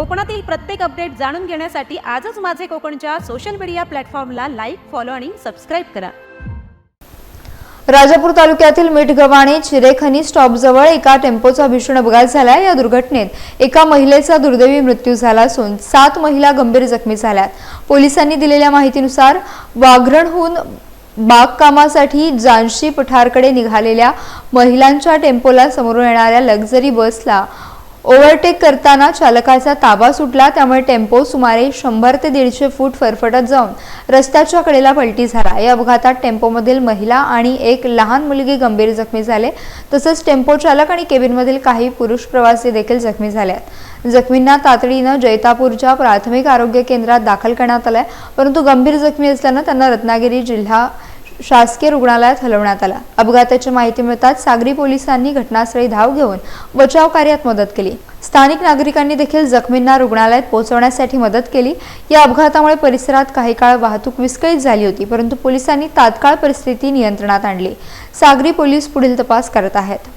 कोकणातील प्रत्येक अपडेट जाणून घेण्यासाठी आजच माझे कोकणच्या सोशल मीडिया प्लॅटफॉर्मला लाईक फॉलो आणि सबस्क्राईब करा. राजापूर तालुक्यातील मिठगव्हाणे चिरेखनी स्टॉपजवळ एका टेम्पोचा भीषण अपघात झाला या दुर्घटनेत एका महिलेचा दुर्दैवी मृत्यू झाला असून सात महिला गंभीर जखमी झाल्यात. पोलिसांनी दिलेल्या माहितीनुसार वाघरणहून बागकामासाठी जानशी पठारकडे निघालेल्या महिलांच्या टेम्पोला समोरून येणाऱ्या लक्झरी बसला ओव्हरटेक करताना चालकाचा ताबा सुटला त्यामुळे टेम्पो सुमारे शंभर ते दीडशे फूट फरफटत जाऊन रस्त्याच्या कडेला पलटी झाला. या अपघातात टेम्पोमधील महिला आणि एक लहान मुलगी गंभीर जखमी झाले तसंच टेम्पो चालक आणि केबिनमधील काही पुरुष प्रवासी देखील जखमी झाले आहेत जखमींना तातडीनं जैतापूरच्या प्राथमिक आरोग्य केंद्रात दाखल करण्यात आलंय परंतु गंभीर जखमी असल्यानं त्यांना रत्नागिरी जिल्हा शासकीय रुग्णालयात हलवण्यात आला. अपघाताची माहिती मिळताच सागरी पोलिसांनी घटनास्थळी धाव घेऊन बचाव कार्यात मदत केली. स्थानिक नागरिकांनी देखील जखमींना रुग्णालयात पोहोचवण्यासाठी मदत केली. या अपघातामुळे परिसरात काही काळ वाहतूक विस्कळीत झाली होती परंतु पोलिसांनी तात्काळ परिस्थिती नियंत्रणात आणली. सागरी पोलीस पुढील तपास करत आहेत.